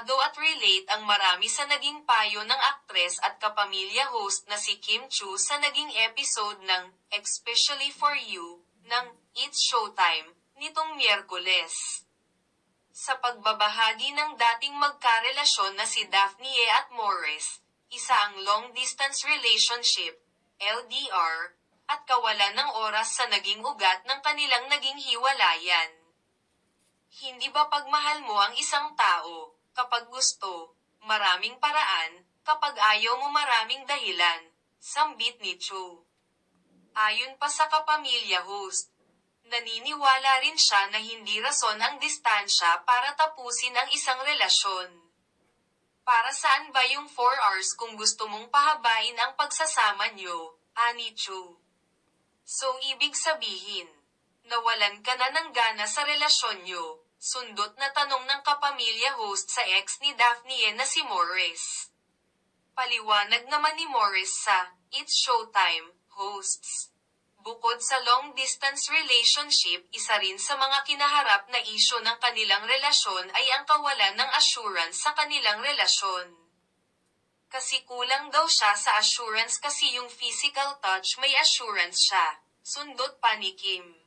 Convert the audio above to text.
Kabisado at relate ang marami sa naging payo ng aktres at kapamilya host na si Kim Chu sa naging episode ng Especially For You ng It's Showtime nitong Miyerkules. Sa pagbabahagi ng dating magkarelasyon na si Daphne at Morris, isa ang long-distance relationship, LDR, at kawalan ng oras sa naging ugat ng kanilang naging hiwalayan. Hindi ba pagmahal mo ang isang tao, kapag gusto, maraming paraan, kapag ayaw mo maraming dahilan, sambit ni Cho. Ayon pa sa kapamilya host, naniniwala rin siya na hindi rason ang distansya para tapusin ang isang relasyon. Para saan ba yung 4 hours kung gusto mong pahabain ang pagsasama nyo, ani Chu? So ibig sabihin, nawalan ka na ng gana sa relasyon nyo, sundot na tanong ng kapamilya host sa ex ni Daphne na si Morris. Paliwanag naman ni Morris sa It's Showtime hosts. Bukod sa long-distance relationship, isa rin sa mga kinaharap na isyo ng kanilang relasyon ay ang kawalan ng assurance sa kanilang relasyon. Kasi kulang daw siya sa assurance kasi yung physical touch may assurance siya, sundot pa ni Kim.